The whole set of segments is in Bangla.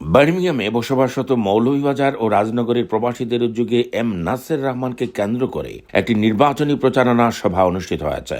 বার্মিংহামে বসবাসরত মৌলভীবাজার ও রাজনগরের প্রবাসীদের উদ্যোগে এম নাসের রহমানকে কেন্দ্র করে একটি নির্বাচনী প্রচারণা সভা অনুষ্ঠিত হয়েছে।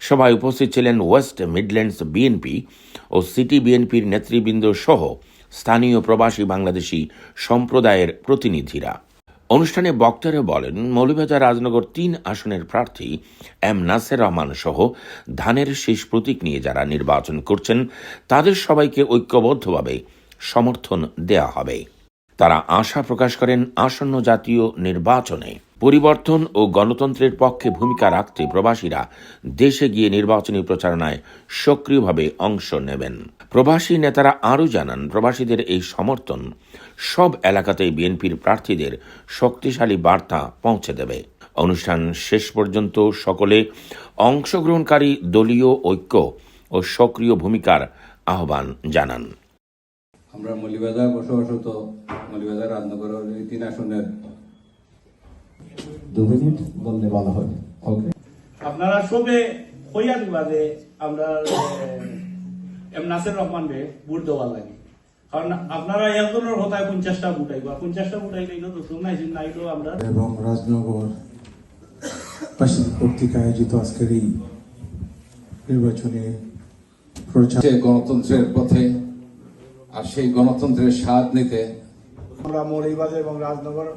সভায় উপস্থিত ছিলেন ওয়েস্ট মিডল্যান্ডস বিএনপি ও সিটি বিএনপির নেতৃবৃন্দ সহ স্থানীয় প্রবাসী বাংলাদেশি সম্প্রদায়ের প্রতিনিধিরা। অনুষ্ঠানে বক্তারা বলেন, মৌলভীবাজার রাজনগর তিন আসনের প্রার্থী এম নাসের রহমান সহ ধানের শেষ প্রতীক নিয়ে যারা নির্বাচন করছেন, তাদের সবাইকে ঐক্যবদ্ধভাবে সমর্থন দেয়া হবে। তারা আশা প্রকাশ করেন, আসন্ন জাতীয় নির্বাচনে পরিবর্তন ও গণতন্ত্রের পক্ষে ভূমিকা রাখতে প্রবাসীরা দেশে গিয়ে নির্বাচনী প্রচারণায় সক্রিয়ভাবে অংশ নেবেন। প্রবাসী নেতারা আরও জানান, প্রবাসীদের এই সমর্থন সব এলাকাতেই বিএনপির প্রার্থীদের শক্তিশালী বার্তা পৌঁছে দেবে। অনুষ্ঠান শেষ পর্যন্ত সকলে অংশগ্রহণকারী দলীয় ঐক্য ও সক্রিয় ভূমিকার আহ্বান জানান। আমরা মলিবাজার বসবাসত মলিবাজার এই তিন আসনের দু মিনিট বললে ভালো হয়। ওকে আপনারা সবে হইয়া দিবা যে আমরা এম নাসের রহমান ভোট দেওয়ার লাগে। কারণ আপনারা একজনের হতায় পঞ্চাশটা ভোট আইবা পঞ্চাশটা ভোট আইলে তো দোষ নাই নাইতো আমরা। এবং রাজনগর কর্তৃক আয়োজিত আজকের এই নির্বাচনে প্রচার গণতন্ত্রের পথে আর সেই গণতন্ত্রের স্বাদ নিতে আমরা মৌলভীবাজার এবং রাজনগর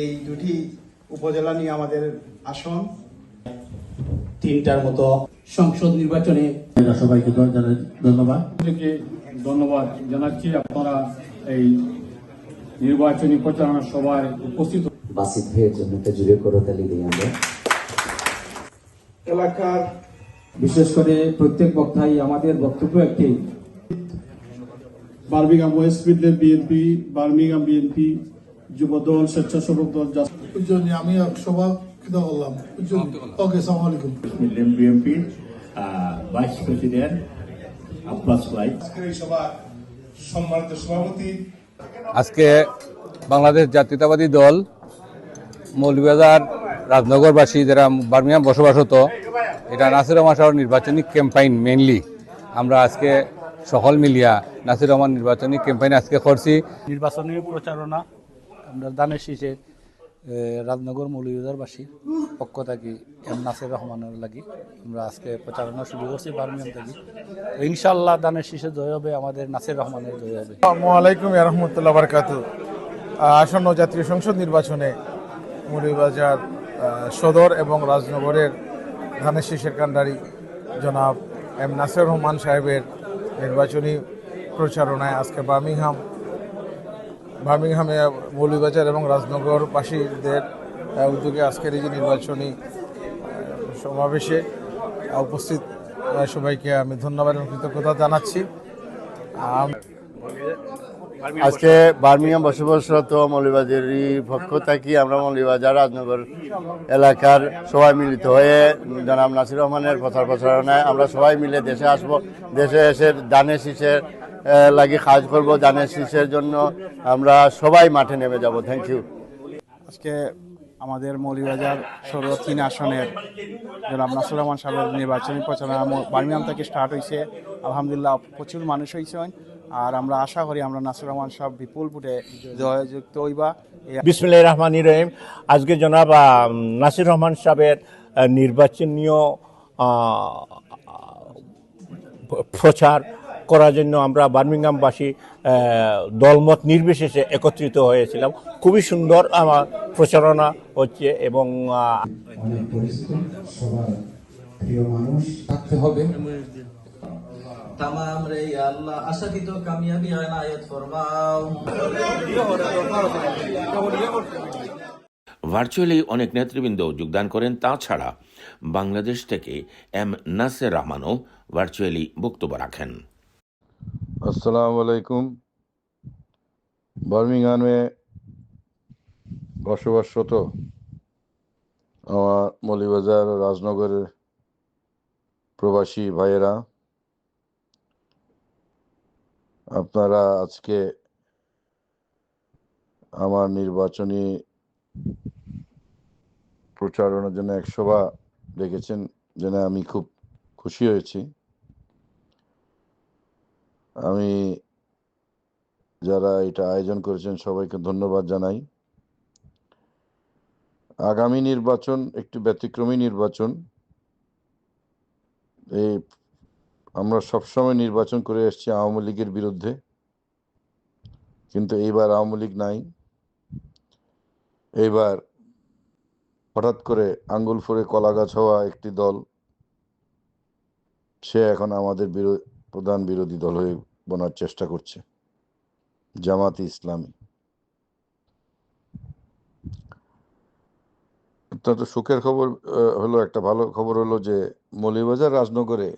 এই দুটি উপজেলা নিয়ে আমাদের আসন। তিনটার মতো সংসদ নির্বাচনে সবাইকে ধন্যবাদ। ধন্যবাদ জানাচ্ছি। আপনারা এই নির্বাচনী প্রচারণা সভায় উপস্থিত বাসিত ভাইয়ের জন্য একটা জুড়ে করতালি দিই আমরা। এলাকার বিশেষ করে প্রত্যেক বক্তাই আমাদের বক্তব্য একটি। Birmingham West Midland BNP Birmingham BNP Jubodal স্বেচ্ছাসেবক দল জন্য আমি সভা কিনা করলাম। ওকে সালাম আলাইকুম। মিডল্যান্ড বিএনপি ভাইস প্রেসিডেন্ট আজকে বাংলাদেশ জাতীয়তাবাদী দল মৌলভীবাজার রাজনগরবাসী যারা বার্মিয়াম বসবাস হতো এটা নাসির রহমান সাহর নির্বাচনী ক্যাম্পাইন মেইনলি আমরা আজকে সকল মিলিয়া নাসির রহমান নির্বাচনী ক্যাম্পাইন আজকে করছি। নির্বাচনী প্রচারণা আমরা দানের শীষে রাজনগর মৌলভীবাজারবাসীর পক্ষ থাকি এম নাসির রহমানের লাগি। আমরা আজকে প্রচারণা শুরু করছি বার্মিয়াম থেকে। ইনশাল্লাহ দানের শীষে জয় হবে, আমাদের নাসির রহমানের জয় হবে। আসসালামাইকুম রহমতুল্লাহ বারকাত আসন্ন জাতীয় সংসদ নির্বাচনে মুড়িবাজার সদর এবং রাজনগরের ধানের শীষের কান্ডারি জনাব এম নাসির রহমান সাহেবের নির্বাচনী প্রচারণায় আজকে বার্মিংহাম বার্মিংহামে মৌলভীবাজার এবং রাজনগরবাসীদের উদ্যোগে আজকের এই যে নির্বাচনী সমাবেশে উপস্থিত সবাইকে আমি ধন্যবাদ এবং কৃতজ্ঞতা জানাচ্ছি। আজকে বার্মিংহাম বসবাসরত মৌলিবাজারের পক্ষ থাকি আমরা মৌলিবাজার রাজনগর এলাকার সবাই মিলিত হয়ে জনাব নাসির রহমানের প্রচার প্রচারণায় আমরা সবাই মিলে দেশে আসব। দেশে এসে দানে শীষের লাগি কাজ করব দানের শীষের জন্য। আমরা সবাই মাঠে নেমে যাব। থ্যাংক ইউ আজকে আমাদের মৌলভীবাজার ষোলো তিন আসনের জনাব নাসুর রহমান সাহেবের নির্বাচনী প্রচারণা মো- বার্মিংহাম থেকে স্টার্ট হয়েছে আলহামদুলিল্লাহ প্রচুর মানুষ হয়েছেন আর আমরা আশা করি আমরা নাসুর রহমান সাহেব বিপুল ফুটে জয়যুক্ত হইবা। বিসমুল্লাহ রহমান রহিম। আজকে জনাব নাসির রহমান সাহেবের নির্বাচনীয় প্রচার করার জন্য আমরা বার্মিংহামবাসী দলমত নির্বিশেষে একত্রিত হয়েছিলাম। খুবই সুন্দর আমার প্রচারণা হচ্ছে এবং ভার্চুয়ালি অনেক নেতৃবৃন্দ যোগদান করেন। তাছাড়া বাংলাদেশ থেকে এম নাসের রহমানও ভার্চুয়ালি বক্তব্য রাখেন। আলাইকুম। বার্মিংহামে বসবাসরত আমার মৌলিবাজার রাজনগরের প্রবাসী ভাইয়েরা, আপনারা আজকে আমার নির্বাচনী প্রচারণার জন্য এক সভা ডেকেছেন জেনে আমি খুব খুশি হয়েছি। আমি যারা এটা আয়োজন করেছেন সবাইকে ধন্যবাদ জানাই। আগামী নির্বাচন, একটি ব্যতিক্রমী নির্বাচন। এই আমরা সবসময় নির্বাচন করে এসেছি আওয়ামী লীগের বিরুদ্ধে। কিন্তু এইবার আওয়ামী লীগ নাই। এইবার হঠাৎ করে আঙ্গুল ফুরে কলা গাছ হওয়া একটি দল, সে এখন আমাদের বিরো- প্রধান বিরোধী দল হয়ে বনার চেষ্টা করছে। জামাতি ইসলামী। অত্যন্ত সুখের খবর হলো একটা ভালো খবর হলো যে মৌলিবাজার রাজনগরে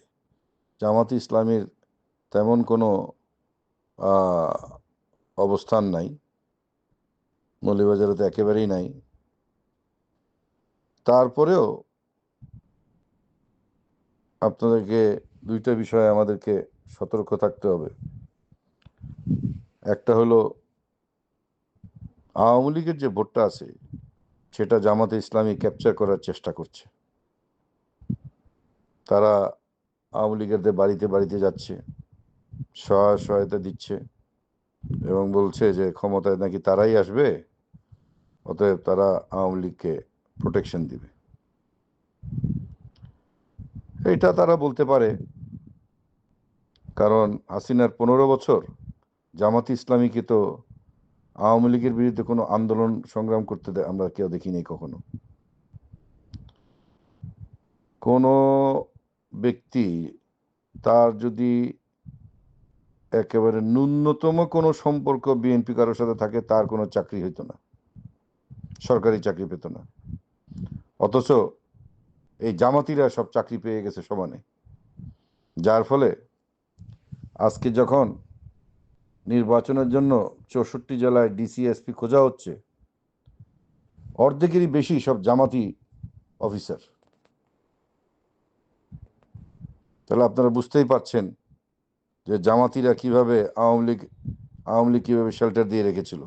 জামাতি ইসলামীর তেমন কোনো অবস্থান নাই। মৌলিবাজারে তো একেবারেই নাই। তারপরেও আপনাদেরকে দুইটা বিষয়ে আমাদেরকে সতর্ক থাকতে হবে। একটা হলো, আওয়ামী লীগের যে ভোটটা আছে, সেটা জামাতে ইসলামী ক্যাপচার করার চেষ্টা করছে। তারা আওয়ামী লীগেরদের বাড়িতে বাড়িতে যাচ্ছে, সহায় সহায়তা দিচ্ছে এবং বলছে যে ক্ষমতায় নাকি তারাই আসবে, অতএব তারা আওয়ামী লীগকে প্রোটেকশন দিবে। এটা তারা বলতে পারে। কারণ হাসিনার পনেরো বছর জামাতি ইসলামীকে তো আওয়ামী লীগের বিরুদ্ধে কোনো আন্দোলন সংগ্রাম করতে আমরা কেউ দেখিনি কখনো। কোনো ব্যক্তি তার যদি একেবারে ন্যূনতম কোনো সম্পর্ক বিএনপি কারোর সাথে থাকে, তার কোনো চাকরি হইতো না। সরকারি চাকরি পেত না। অথচ এই জামাতিরা সব চাকরি পেয়ে গেছে সমানে। যার ফলে আজকে যখন নির্বাচনের জন্য চৌষট্টি জেলায় ডিসিএসপি খোঁজা হচ্ছে, অর্ধেকেরই বেশি সব জামাতি অফিসার। তাহলে আপনারা বুঝতেই পারছেন যে জামাতিরা কীভাবে আওয়ামী লীগ আওয়ামী লীগ কীভাবে শেল্টার দিয়ে রেখেছিল।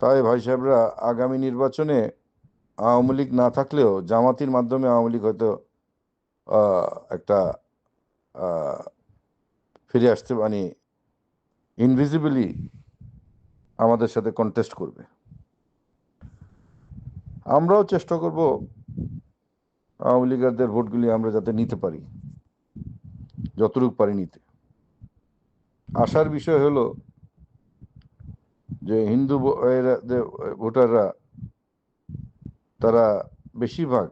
তাই ভাই সাহেবরা, আগামী নির্বাচনে আওয়ামী লীগ না থাকলেও জামাতির মাধ্যমে আওয়ামী লীগ হয়তো একটা ফিরে আসতে মানে ইনভিজিবলি আমাদের সাথে কন্টেস্ট করবে। আমরাও চেষ্টা করব আওয়ামী লীগারদের ভোটগুলি আমরা যাতে নিতে পারি, যতটুকু পারি নিতে। আসার বিষয় হলো যে হিন্দু ভোটাররা তারা বেশিরভাগ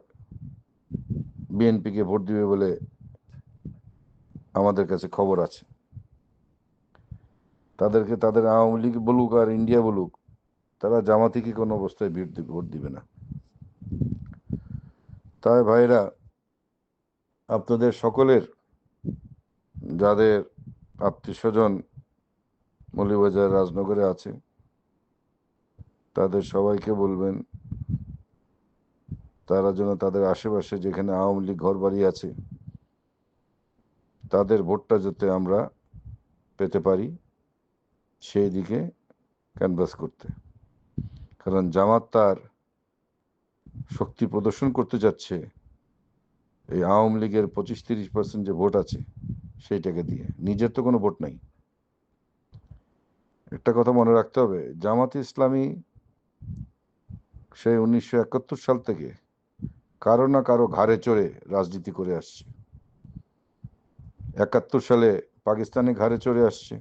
বিএনপিকে ভোট দিবে বলে আমাদের কাছে খবর আছে। তাদেরকে, তাদের আওয়ামী লীগ বলুক আর ইন্ডিয়া বলুক, তারা জামাতিকে কোনো অবস্থায় ভোট দিবে ভোট দিবে না। তাই ভাইরা, আপনাদের সকলের, যাদের আত্মীয় স্বজন মৌলিবাজার রাজনগরে আছে, তাদের সবাইকে বলবেন তারা যেন তাদের আশেপাশে যেখানে আওয়ামী লীগ ঘর বাড়ি আছে, তাদের ভোটটা যাতে আমরা পেতে পারি সেই দিকে ক্যানভাস করতে। কারণ জামাত তার শক্তি প্রদর্শন করতে যাচ্ছে, এই আওয়ামী লীগের পঁচিশ তিরিশ পার্সেন্ট যে ভোট আছে সেইটাকে দিয়ে। নিজের তো কোনো ভোট নাই। একটা কথা মনে রাখতে হবে, জামাত ইসলামী সেই উনিশশো একাত্তর সাল থেকে কারও না কারও ঘাড়ে চড়ে রাজনীতি করে আসছে। একাত্তর সালে পাকিস্তানে ঘাড়ে চড়ে আসছে।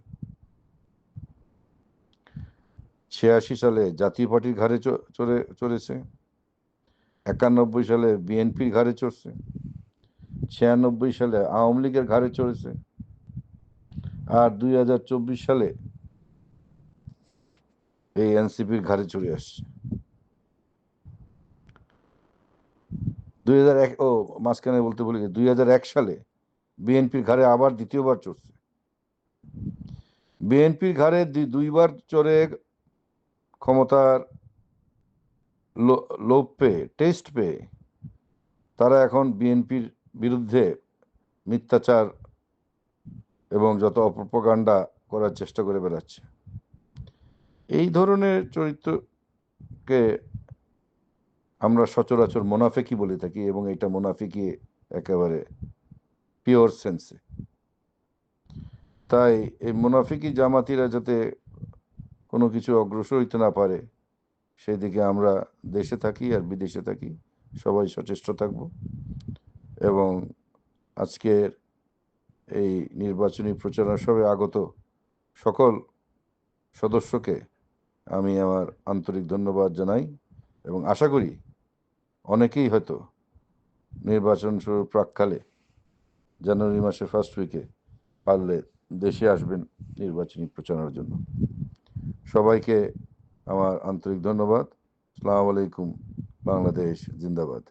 ছিয়াশি সালে জাতীয় পার্টির ঘাড়ে চড়ে, চড়েছে। একানব্বই সালে বিএনপির ঘাড়ে চড়ছে। ছিয়ানব্বই সালে আওয়ামী লীগের ঘাড়ে চড়েছে। আর দুই হাজার চব্বিশ সালে এই এনসিপির ঘাড়ে চড়ে আসছে। দুই হাজার এক, ও মাঝখানে বলতে গেছি, দুই সালে বিএনপির ঘাড়ে আবার দ্বিতীয়বার চড়ছে। বিএনপির ঘাড়ে দুইবার চড়ে ক্ষমতার লোভ পেয়ে, টেস্ট পেয়ে তারা এখন বিএনপির বিরুদ্ধে মিথ্যাচার এবং যত অপপ্রকাণ্ডা করার চেষ্টা করে বেড়াচ্ছে। এই ধরনের চরিত্রকে আমরা সচরাচর মোনাফেকি বলে থাকি এবং এটা মোনাফেকি একেবারে পিওর সেন্সে তাই এই মুনাফিকি জামাতিরা যাতে কোনো কিছু অগ্রসর হইতে না পারে সেই দিকে আমরা দেশে থাকি আর বিদেশে থাকি, সবাই সচেষ্ট থাকব এবং আজকের এই নির্বাচনী প্রচারণা সবে আগত সকল সদস্যকে আমি আমার আন্তরিক ধন্যবাদ জানাই এবং আশা করি অনেকেই হয়তো নির্বাচন শুরু প্রাককালে জানুয়ারি মাসে ফার্স্ট উইকে পারলে দেশে আসবেন নির্বাচনী প্রচারণার জন্য। সবাইকে আমার আন্তরিক ধন্যবাদ। আসসালামু আলাইকুম, বাংলাদেশ জিন্দাবাদ।